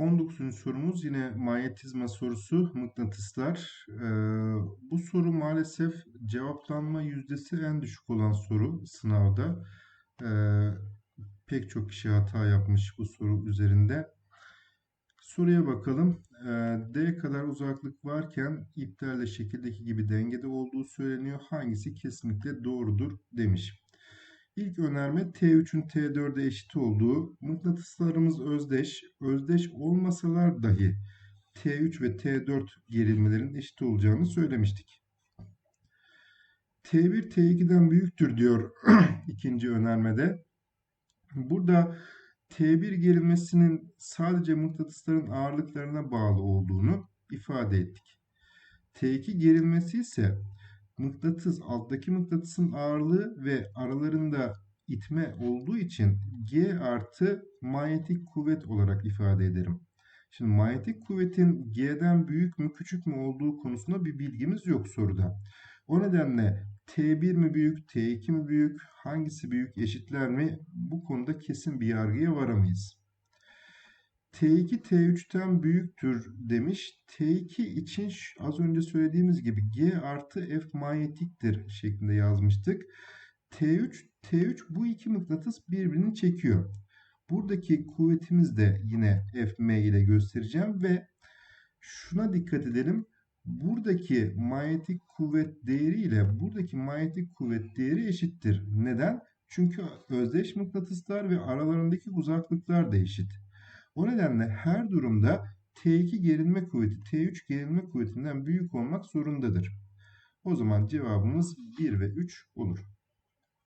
19. sorumuz yine manyetizma sorusu mıknatıslar. Ee, bu soru maalesef cevaplanma yüzdesi en düşük olan soru sınavda. Ee, pek çok kişi hata yapmış bu soru üzerinde. Soruya bakalım. Ee, D kadar uzaklık varken iplerle şekildeki gibi dengede olduğu söyleniyor. Hangisi kesinlikle doğrudur demiş. İlk önerme T3'ün T4'e eşit olduğu, mıknatıslarımız özdeş, özdeş olmasalar dahi T3 ve T4 gerilmelerin eşit olacağını söylemiştik. T1 T2'den büyüktür diyor ikinci önermede. Burada T1 gerilmesinin sadece mıknatısların ağırlıklarına bağlı olduğunu ifade ettik. T2 gerilmesi ise mıknatıs alttaki mıknatısın ağırlığı ve aralarında itme olduğu için G artı manyetik kuvvet olarak ifade ederim. Şimdi manyetik kuvvetin G'den büyük mü küçük mü olduğu konusunda bir bilgimiz yok soruda. O nedenle T1 mi büyük, T2 mi büyük, hangisi büyük eşitler mi bu konuda kesin bir yargıya varamayız. T2 T3'ten büyüktür demiş. T2 için az önce söylediğimiz gibi G artı F manyetiktir şeklinde yazmıştık. T3 T3 bu iki mıknatıs birbirini çekiyor. Buradaki kuvvetimiz de yine Fm ile göstereceğim ve şuna dikkat edelim. Buradaki manyetik kuvvet değeri ile buradaki manyetik kuvvet değeri eşittir. Neden? Çünkü özdeş mıknatıslar ve aralarındaki uzaklıklar da eşit. O nedenle her durumda T2 gerilme kuvveti T3 gerilme kuvvetinden büyük olmak zorundadır. O zaman cevabımız 1 ve 3 olur.